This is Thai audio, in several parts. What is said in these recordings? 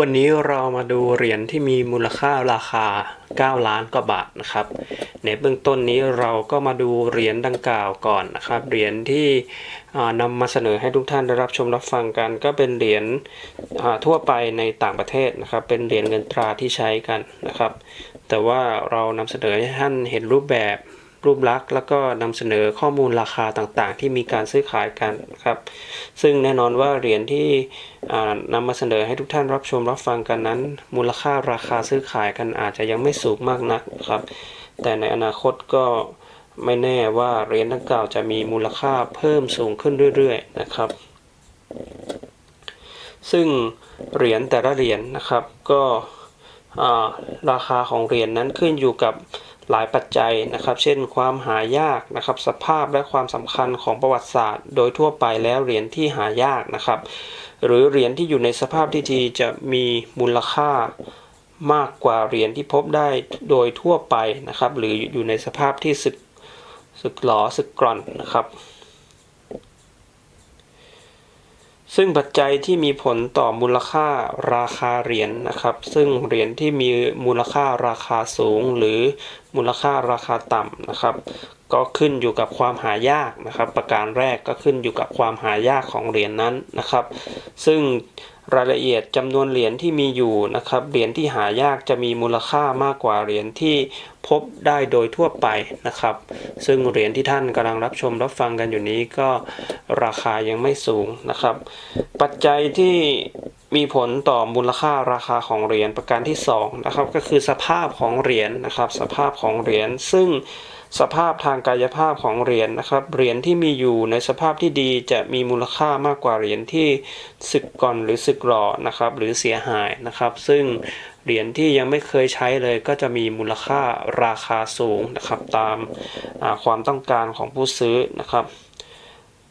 วันนี้เรามาดูเหรียญที่มีมูลค่าราคา 9 ล้านกว่าบาทนะครับ ในเบื้องต้นนี้เราก็มาดูเหรียญดังกล่าวก่อนนะครับ เหรียญที่อ่านำมาเสนอให้ทุกท่านได้รับชมรับฟังกัน ก็เป็นเหรียญทั่วไปในต่างประเทศนะครับ เป็นเหรียญเงินตราที่ใช้กันนะครับ แต่ว่าเรานำเสนอให้ท่านเห็นรูปแบบ รูปลักษณ์ แล้วก็นำเสนอข้อมูลราคาต่างๆ ที่มีการซื้อขายกันนะครับ ซึ่งแน่นอนว่าเหรียญที่อ่านำมาเสนอให้ทุกท่านรับชมรับฟังกันนั้น มูลค่าราคาซื้อขายกันอาจจะยังไม่สูงมากนักนะครับ แต่ในอนาคตก็ไม่แน่ว่าเหรียญดังกล่าวจะมีมูลค่าเพิ่มสูงขึ้นเรื่อยๆนะครับ ซึ่งเหรียญแต่ละเหรียญนะครับก็ราคาของเหรียญนั้นขึ้นอยู่กับ หลายปัจจัยนะครับ เช่น ความหายากนะครับ สภาพและความสำคัญของประวัติศาสตร์ โดยทั่วไปแล้วเหรียญที่หายากนะครับ หรือเหรียญที่อยู่ในสภาพที่ดีจะมีมูลค่ามากกว่าเหรียญที่พบได้โดยทั่วไปนะครับ หรืออยู่ในสภาพที่สึกสึกหลอสึกกร่อนนะครับ ซึ่งปัจจัยที่มีผลต่อมูลค่าราคาเหรียญนะครับ ซึ่งเหรียญที่มีมูลค่าราคาสูง หรือมูลค่าราคาต่ำนะครับ ก็ขึ้นอยู่กับความหายากนะครับ ประการแรกก็ขึ้นอยู่กับความหายากของเหรียญนนั้นนะครับ ซึ่ง รายละเอียดจำนวนเหรียญที่มีอยู่นะครับ เหรียญที่หายากจะมีมูลค่ามากกว่าเหรียญที่พบได้โดยทั่วไปนะครับ ซึ่งเหรียญที่ท่านกำลังรับชมรับฟังกันอยู่นี้ก็ราคายังไม่สูงนะครับ ปัจจัยที่มีผลต่อมูลค่าราคาของเหรียญประการที่2นะครับก็คือสภาพของเหรียญนะครับ สภาพของเหรียญซึ่ง สภาพทางกายภาพของเหรียญนะครับ เหรียญที่มีอยู่ในสภาพที่ดีจะมีมูลค่ามากกว่าเหรียญที่สึกก่อนหรือสึกหรอนะครับ หรือเสียหายนะครับ ซึ่งเหรียญที่ยังไม่เคยใช้เลยก็จะมีมูลค่าราคาสูงนะครับ ตามความต้องการของผู้ซื้อนะครับ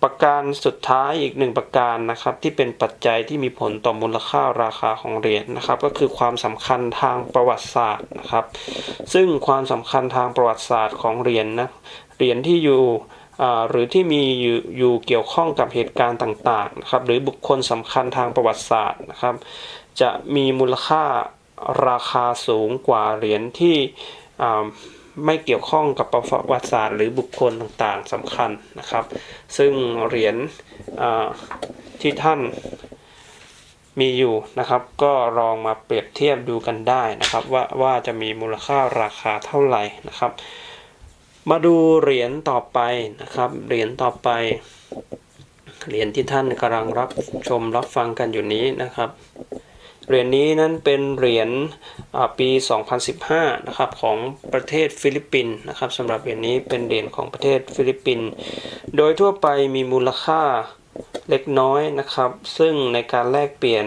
ประการสุดท้ายอีกหนึ่งประการนะครับที่เป็นปัจจัยที่มีผลต่อมูลค่าราคาของเหรียญนะครับ ก็คือความสำคัญทางประวัติศาสตร์นะครับ ซึ่งความสำคัญทางประวัติศาสตร์ของเหรียญนะเหรียญที่อยู่หรือที่มีอยู่อยู่เกี่ยวข้องกับเหตุการณ์ต่างๆนะครับหรือบุคคลสำคัญทางประวัติศาสตร์นะครับ จะมีมูลค่าราคาสูงกว่าเหรียญที่ ไม่เกี่ยวข้องกับประวัติศาสตร์หรือบุคคลต่างๆสำคัญนะครับ ซึ่งเหรียญที่ท่านมีอยู่นะครับ ก็ลองมาเปรียบเทียบดูกันได้นะครับว่าว่าจะมีมูลค่าราคาเท่าไหร่นะครับ มาดูเหรียญต่อไปนะครับ เหรียญต่อไป เหรียญที่ท่านกำลังรับชมรับฟังกันอยู่นี้นะครับ เหรียญนี้นั้นเป็นเหรียญปี 2015 นะครับของประเทศฟิลิปปินส์นะครับสำหรับเหรียญนี้เป็นเหรียญของประเทศฟิลิปปินส์โดยทั่วไปมีมูลค่าเล็กน้อยนะครับ ซึ่งในการแลกเปลี่ยน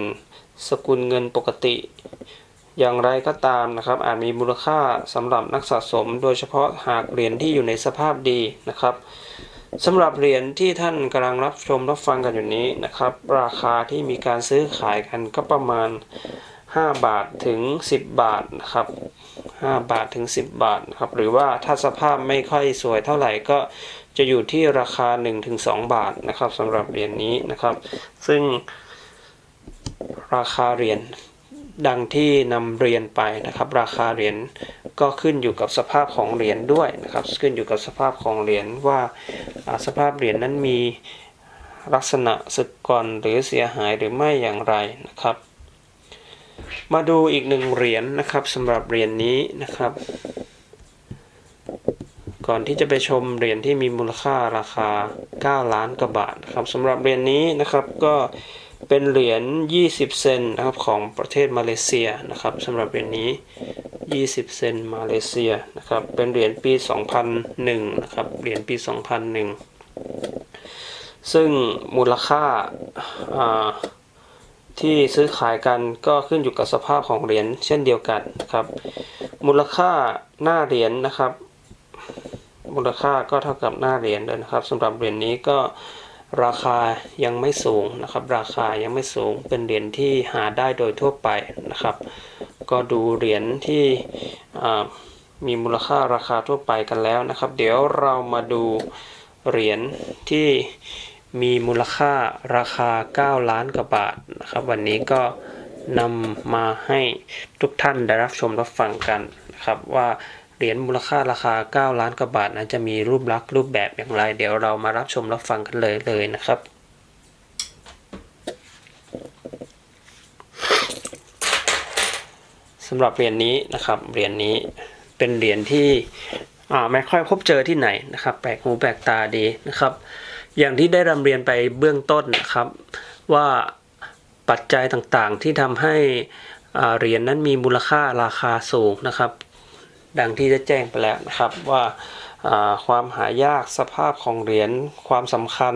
สกุลเงินปกติ อย่างไรก็ตามนะครับ อาจมีมูลค่าสำหรับนักสะสม โดยเฉพาะหากเหรียญที่อยู่ในสภาพดีนะครับ สำหรับเหรียญที่ท่านกำลังรับชมรับฟังกันอยู่นี้นะครับ ราคาที่มีการซื้อขายกันก็ประมาณ 5 บาทถึง 10 บาทนะครับ 5 บาทถึง 10 บาทนะครับ หรือว่าถ้าสภาพไม่ค่อยสวยเท่าไหร่ก็จะอยู่ที่ราคา 1-2 บาทนะครับสำหรับเหรียญนี้นะครับ ซึ่งราคาเหรียญ ดังที่นำเรียนไปนะครับ ราคาเหรียญก็ขึ้นอยู่กับสภาพของเหรียญด้วยนะครับ ขึ้นอยู่กับสภาพของเหรียญว่าสภาพเหรียญนั้นมีลักษณะสึกก่อนหรือเสียหายหรือไม่อย่างไรนะครับ มาดูอีกหนึ่งเหรียญนะครับสำหรับเหรียญนี้นะครับ ก่อนที่จะไปชมเหรียญที่มีมูลค่าราคา 9 ล้านกว่าบาทนะครับสำหรับเหรียญนี้นะครับก็ เป็นเหรียญ 20 เซนนะครับของประเทศมาเลเซียนะครับสำหรับเหรียญนี้ 20 เซนมาเลเซียนะครับเป็นเหรียญปี 2001 นะครับเหรียญปี 2001 ซึ่งมูลค่าาที่ซื้อขายกันก็ขึ้นอยู่กับสภาพของเหรียญเช่นเดียวกันนะครับ มูลค่าหน้าเหรียญนะครับ มูลค่าก็เท่ากับหน้าเหรียญเลยนะครับสำหรับเหรียญนี้ก็ ราคายังไม่สูงนะครับ ราคายังไม่สูงเป็นเหรียญที่หาได้โดยทั่วไปนะครับ ก็ดูเหรียญที่มีมูลค่าราคาทั่วไปกันแล้วนะครับ เดี๋ยวเรามาดูเหรียญที่มีมูลค่าราคา 9 ล้านกว่าบาทนะครับ วันนี้ก็นำมาให้ทุกท่านได้รับชมรับฟังกันนะครับว่า เหรียญมูลค่าราคา 9 ล้านกว่าบาทนั้นจะมีรูปลักษณ์รูปแบบอย่างไร เดี๋ยวเรามารับชมรับฟังกันเลยเลยนะครับสำหรับเหรียญนี้นะครับเหรียญนี้เป็นเหรียญที่อ่าไม่ค่อยพบเจอที่ไหนนะครับ แปลกหูแปลกตาดีนะครับ อย่างที่ได้รำเรียนไปเบื้องต้นนะครับ ว่าปัจจัยต่างๆที่ทำให้อ่าเหรียญนั้นมีมูลค่าราคาสูงนะครับ ดังที่ได้แจ้งไปแล้วนะครับว่าความหายากสภาพของเหรียญความสำคัญ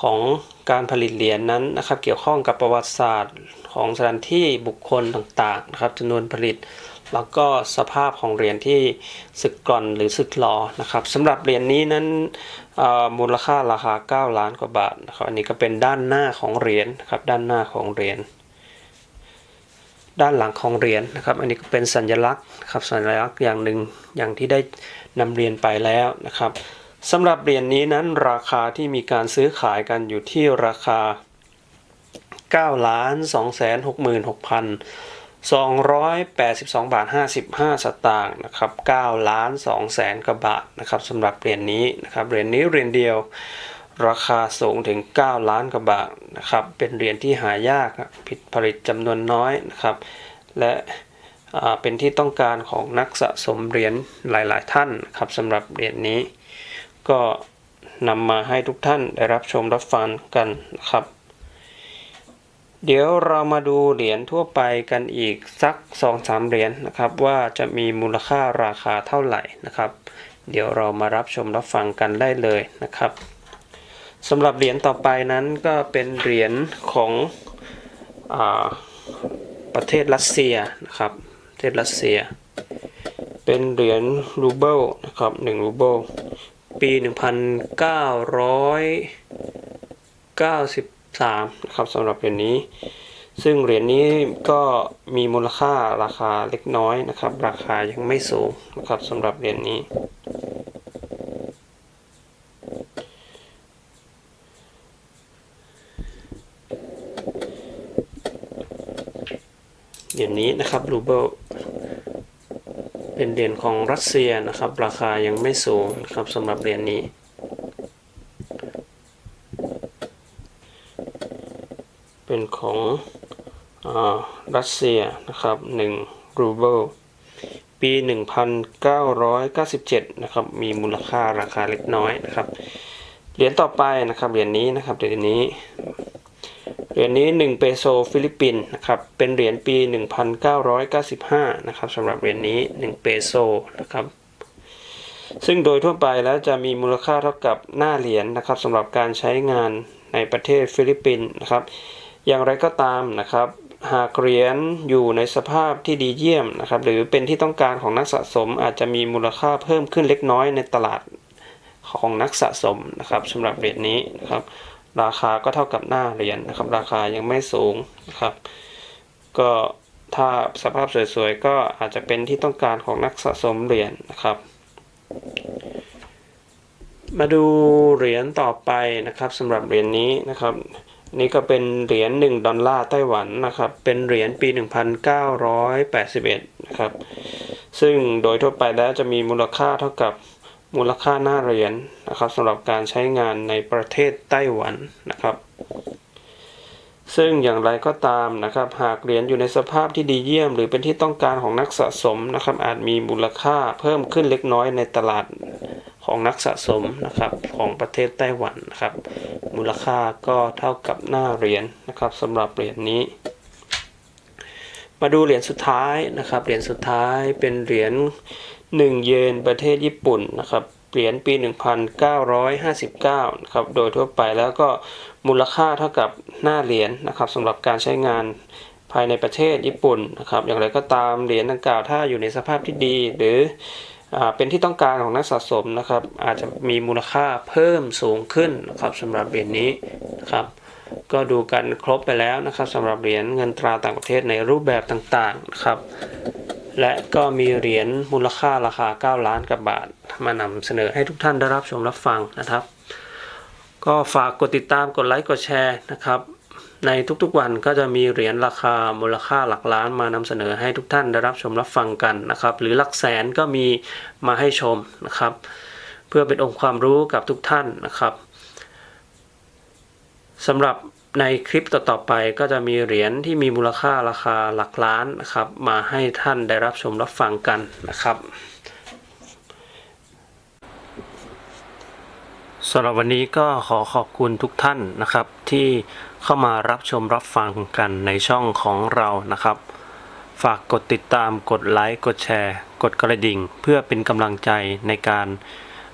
ของการผลิตเหรียญนั้นนะครับ เกี่ยวข้องกับประวัติศาสตร์ของสถานที่บุคคลต่างๆนะครับจำนวนผลิต แล้วก็สภาพของเหรียญที่สึกกร่อนหรือสึกหลอนะครับสำหรับเหรียญนี้นั้นมูลค่าราคา 9 ล้านกว่าบาทนะครับอันนี้ก็เป็นด้านหน้าของเหรียญครับด้านหน้าของเหรียญ ด้านหลังของเหรียญนะครับ อันนี้ก็เป็นสัญลักษณ์นะครับสัญลักษณ์อย่างหนึ่งอย่างที่ได้นำเรียนไปแล้วนะครับสำหรับเหรียญนี้นั้นราคาที่มีการซื้อขายกันอยู่ที่ราคา9ล้าน2แสน66,600 282 บาท 55 สตางค์นะครับ9ล้าน2แสนกว่าบาทนะครับสำหรับเหรียญนี้นะครับเหรียญนี้เหรียญเดียว ราคาสูงถึง 9 ล้านกว่าบาทนะครับ เป็นเหรียญที่หายากผิดผลิตจำนวนน้อยนะครับ และเป็นที่ต้องการของนักสะสมเหรียญหลาย ๆ ท่านครับสำหรับเหรียญนี้ ก็นำมาให้ทุกท่านได้รับชมรับฟังกันนะครับ เดี๋ยวเรามาดูเหรียญทั่วไปกันอีกสัก 2-3 เหรียญนะครับ ว่าจะมีมูลค่าราคาเท่าไหร่นะครับ เดี๋ยวเรามารับชมรับฟังกันได้เลยนะครับ สำหรับเหรียญต่อไปนั้นก็เป็นเหรียญของอประเทศรัสเซียนะครับประเทศรัสเซีย เป็นเหรียญรูเบิลนะครับ1รูเบิลปี 1993นะครับสำหรับเหรียญนี้ ซึ่งเหรียญนี้ก็มีมูลค่าราคาเล็กน้อยนะครับ ราคายังไม่สูงนะครับสำหรับเหรียญนี้ เหรียญนี้นะครับรูเบิลเป็นเหรียญของรัสเซียนะครับ ราคายังไม่สูงนะครับสำหรับเหรียญนี้ เป็นของอรัสเซียนะครับ1รูเบิลปี 1997 นะครับ มีมูลค่าราคาเล็กน้อยนะครับ เหรียญต่อไปนะครับ เหรียญนี้นะครับ เหรียญนี้ เหรียญนี้ 1 เปโซฟิลิปปินส์นะครับ เป็นเหรียญปี 1995 นะครับสำหรับเหรียญนี้ 1 เปโซนะครับ ซึ่งโดยทั่วไปแล้วจะมีมูลค่าเท่ากับหน้าเหรียญนะครับสำหรับการใช้งานในประเทศฟิลิปปินส์นะครับ อย่างไรก็ตามนะครับ หากเหรียญอยู่ในสภาพที่ดีเยี่ยมนะครับ หรือเป็นที่ต้องการของนักสะสมอาจจะมีมูลค่าเพิ่มขึ้นเล็กน้อยในตลาดของนักสะสมนะครับสำหรับเหรียญนี้นะครับ ราคาก็เท่ากับหน้าเหรียญนะครับ ราคายังไม่สูงนะครับ ก็ถ้าสภาพสวยๆก็อาจจะเป็นที่ต้องการของนักสะสมเหรียญนะครับ มาดูเหรียญต่อไปนะครับสำหรับเหรียญนี้นะครับ นี่ก็เป็นเหรียญ1ดอลลาร์ไต้หวันนะครับ เป็นเหรียญปี 1981 นะครับ ซึ่งโดยทั่วไปแล้วจะมีมูลค่าเท่ากับ มูลค่าหน้าเหรียญนะครับสำหรับการใช้งานในประเทศไต้หวันนะครับ ซึ่งอย่างไรก็ตามนะครับ หากเหรียญอยู่ในสภาพที่ดีเยี่ยม หรือเป็นที่ต้องการของนักสะสมนะครับ อาจมีมูลค่าเพิ่มขึ้นเล็กน้อยในตลาดของนักสะสมนะครับของประเทศไต้หวันนะครับ มูลค่าก็เท่ากับหน้าเหรียญนะครับสำหรับเหรียญนี้ มาดูเหรียญสุดท้ายนะครับเหรียญสุดท้ายเป็นเหรียญ 1 เยนประเทศญี่ปุ่นนะครับเหรียญปี 1959นะครับโดยทั่วไปแล้วก็มูลค่าเท่ากับหน้าเหรียญนะครับสำหรับการใช้งานภายในประเทศญี่ปุ่นนะครับอย่างไรก็ตามเหรียญดังกล่าวถ้าอยู่ในสภาพที่ดี หรืออเป็นที่ต้องการของนักสะสมนะครับ อาจจะมีมูลค่าเพิ่มสูงขึ้นนะครับสำหรับเหรียญนี้นะครับก็ดูกันครบไปแล้วนะครับสำหรับเหรียญเงินตราต่างประเทศในรูปแบบต่างๆนะครับ และก็มีเหรียญมูลค่าราคา 9 ล้านกับบาท มานำเสนอให้ทุกท่านได้รับชมรับฟังนะครับ ก็ฝากกดติดตามกดไลค์กดแชร์นะครับ ในทุกๆวันก็จะมีเหรียญราคามูลค่าหลักล้านมานำเสนอให้ทุกท่านได้รับชมรับฟังกันนะครับ หรือหลักแสนก็มีมาให้ชมนะครับ เพื่อเป็นองค์ความรู้กับทุกท่านนะครับสำหรับ ในคลิปต่อๆไปก็จะมีเหรียญที่มีมูลค่าราคาหลักล้านนะครับ มาให้ท่านได้รับชมรับฟังกันนะครับสำหรับวันนี้ก็ขอขอบคุณทุกท่านนะครับ ที่เข้ามารับชมรับฟังกันในช่องของเรานะครับ ฝากกดติดตามกดไลค์กดแชร์ กดกระดิ่ง เพื่อเป็นกำลังใจในการ